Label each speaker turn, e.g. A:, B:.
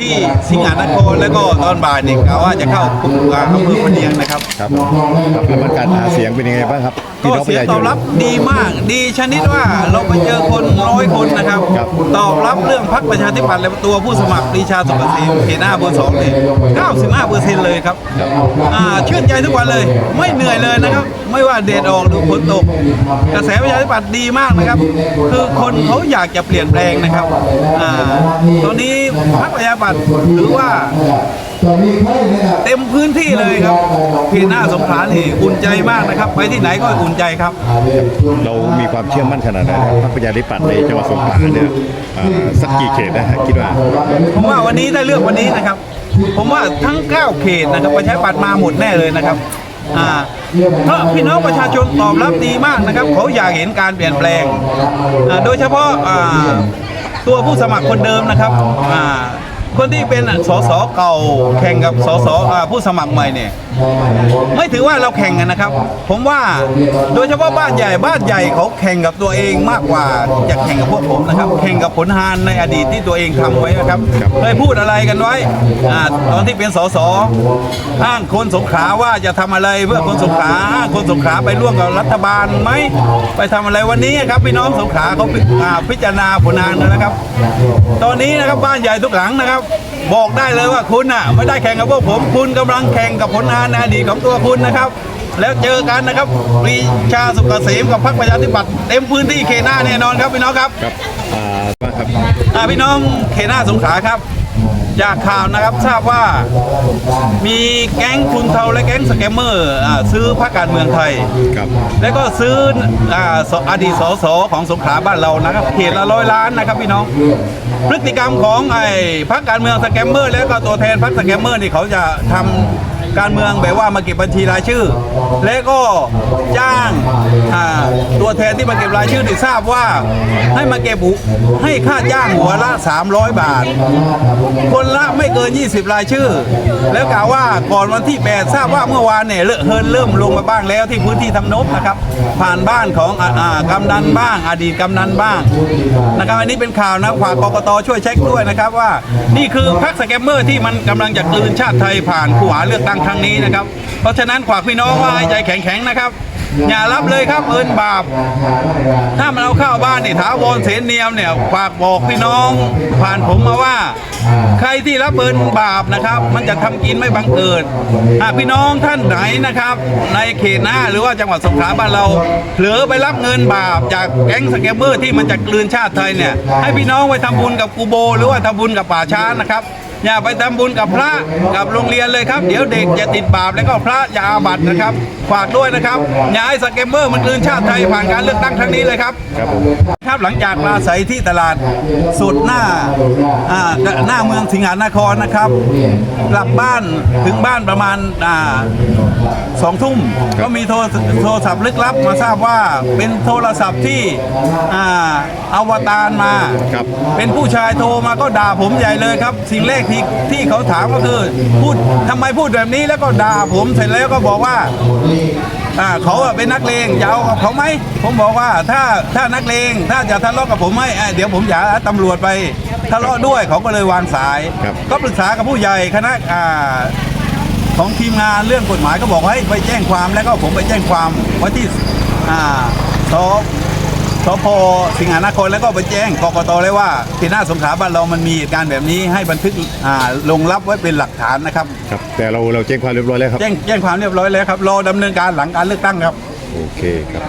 A: ที่สิงหานครแล้วก็ตอนบ่ายเนี่ยกะว่าจะเข้าปุ๊บอ่าอำเภอพะเนียงนะครับ
B: ครับครับแล้วมันการหาเสียงเป็นยังไงบ้างครับ พี่
A: ก็
B: น้องป
A: เสี
B: ระ
A: ยง
B: ชา
A: ต
B: ช
A: อบ
B: น
A: รับดีมาก ดีชนิดว่าเราไปเจอคนร้อยคนนะครับ
B: ครับ
A: ตอบรับเรื่องพรรคประชาธิปัตย์และตัวผู้สมัครปรีชาสุกเกษมเขตหน้าเบอร์สองเนี่ย95เปอร์เซ็นต์เลยครับอ่าชื่นใจทุกวันเลย ไม่เหนื่อยเลยนะครับ ไม่ว่าแดดออกหรือฝนตก กระแสประชาธิปัตย์ดีมากนะครับ คือคนเขาอยากจะเปลี่ยนแปลงนะครับอ่าตอนนี้พรรคประชาธิปัตย์ถือว่าเต็มพื้นที่เลยครับเขตหน้าสงขลานี่อุ่นใจมากนะครับ ไปที่ไหนก็อุ่นใจครับ
B: เรามีความเชื่อมั่นขนาดไหนครับพรรคประชาธิปัตย์ในจังหวัดสงขลาเนี่ยอ่าสักกี่เขตนะฮะคิดว่า
A: ผมว่าวันนี้ถ้าเลือกวันนี้นะครับ ผมว่าทั้ง 9 เขตนะครับประชาธิปัตย์มาหมดแน่เลยนะครับอ่าเพราะพี่น้องประชาชนตอบรับดีมากนะครับ เขาอยากเห็นการเปลี่ยนแปลงอ่าโดยเฉพาะอ่าตัวผู้สมัครคนเดิมนะครับอ่า คนที่เป็นสสเก่าแข่งกับสสอ่าผู้สมัครใหม่เนี่ยไม่ถือว่าเราแข่งกันนะครับ ผมว่าโดยเฉพาะบ้านใหญ่บ้านใหญ่เขาแข่งกับตัวเองมากกว่าจะแข่งกับพวกผมนะครับ แข่งกับผลงานในอดีตที่ตัวเองทำไว้นะครับ
B: ครับ
A: เคยพูดอะไรกันไว้อ่าตอนที่เป็นสสอ้างคนสงขลาว่าจะทำอะไรเพื่อคนสงขลาอ้างคนสงขลาไปร่วมกับรัฐบาลไหมไปทำอะไรวันนี้ครับพี่น้องสงขลาเขาพิอ่าพิจารณาผลงานแล้วนะครับ ตอนนี้นะครับบ้านใหญ่ทุกหลังนะครับบอกได้เลยว่าคุณน่ะไม่ได้แข่งกับพวกผม คุณกำลังแข่งกับผลงานในอดีตของตัวคุณนะครับ แล้วเจอกันนะครับปรีชาสุกเกษมกับพรรคประชาธิปัตย์เต็มพื้นที่เขตหน้าแน่นอนครับพี่น้องครับ
B: ครับอ่าว่าครับ
A: อ่าพี่น้องเขตหน้าสงขลาครับ จากข่าวนะครับทราบว่ามีแก๊งทุนเทาและแก๊งสแกมเมอร์อ่าซื้อพรรคการเมืองไทย
B: ครับ
A: แล้วก็ซื้ออ่าสอดีตสสของสงขลาบ้านเรานะครับเขตละร้อยล้านนะครับพี่น้อง พฤติกรรมของไอ้พรรคการเมืองสแกมเมอร์ แล้วก็ตัวแทนพรรคสแกมเมอร์นี่เขาจะทำการเมืองแบบว่ามาเก็บบัญชีรายชื่อ และก็จ้างตัวแทนที่มาเก็บรายชื่อนี่ทราบว่าให้มาเก็บให้ค่าจ้างหัวละ 300 บาท คนละไม่เกิน 20 รายชื่อ แล้วกล่าวว่าก่อนวันที่ 8 ทราบว่าเมื่อวานเนี่ยเริ่มเฮินเริ่มลงมาบ้างแล้วที่พื้นที่ทำนบนะครับ ผ่านบ้านของอาอากำนันบ้าง อดีตกำนันบ้างนะครับอันนี้เป็นข่าวนะฝากกกตช่วยเช็คด้วยนะครับว่า นี่คือพรรคสแกมเมอร์ที่มันกำลังจะกลืนชาติไทยผ่านผู้หาเลือกตั้งครั้งนี้นะครับ เพราะฉะนั้นฝากพี่น้องว่าให้ใจแข็งๆนะครับ อย่ารับเลยครับเอินบาป ถ้ามันเอาเข้าบ้านนี่ถาวรเสนเนียมเนี่ยฝากบอกพี่น้อง ผ่านผมมาว่า ใครที่รับเบินบาปนะครับ มันจะทำกินไม่บังเกิดหากพี่น้องท่านไหนนะครับ ในเขตหน้าหรือว่าจังหวัดสงขลาบ้านเราเผลอไปรับเงินบาป จากแก๊งสแกมเมอร์ที่มันจะกลืนชาติไทยเนี่ยให้พี่น้องไปทำบุญกับกูโบ หรือว่าทำบุญกับป่าช้านะครับอย่าไปทำบุญกับพระกับโรงเรียนเลยครับ เดี๋ยวเด็กจะติดบาปแล้วก็พระอย่าอาบัตินะครับ ฝากด้วยนะครับอย่าให้สแกมเมอร์มันกลืนชาติไทยผ่านการเลือกตั้งครั้งนี้เลยครับ
B: ครับผม
A: ครับหลังจากมาใส่ที่ตลาดสุดหน้าอ่าหน้าเมืองสิงหานครนะครับ กลับบ้านถึงบ้านประมาณอ่าสองทุ่มก็มีโทรโทรศัพท์ลึกลับมาทราบว่าเป็นโทรศัพท์ที่อ่าอวตารมา
B: ครับ
A: เป็นผู้ชายโทรมาก็ด่าผมใหญ่เลยครับ สิ่งแรกที่ที่เขาถามก็คือพูดทำไมพูดแบบนี้แล้วก็ด่าผมเสร็จแล้วก็บอกว่า อ่าเขาอะเป็นนักเลงจะเอากับเขาไหมผมบอกว่าถ้าถ้านักเลงถ้าจะทะเลาะกับผมไม่อะเดี๋ยวผมจะหาตำรวจไปทะเลาะด้วยเขาก็เลยวางสาย
B: ครับ
A: ก็ปรึกษากับผู้ใหญ่คณะอ่าของทีมงานเรื่องกฎหมายก็บอกว่าให้ไปแจ้งความแล้วก็ผมไปแจ้งความไว้ที่อ่าส สพสิงหานครแล้วก็ไปแจ้งกกตเลยว่าที่หน้าสงขลาบ้านเรามันมีเหตุการณ์แบบนี้ให้บันทึกอ่าลงรับไว้เป็นหลักฐานนะครับ
B: ครับ แต่เราเราแจ้งความเรียบร้อยแล้วครับ
A: แจ้งแจ้งความเรียบร้อยแล้วครับรอดำเนินการหลังการเลือกตั้งครับ
B: โอเคครับ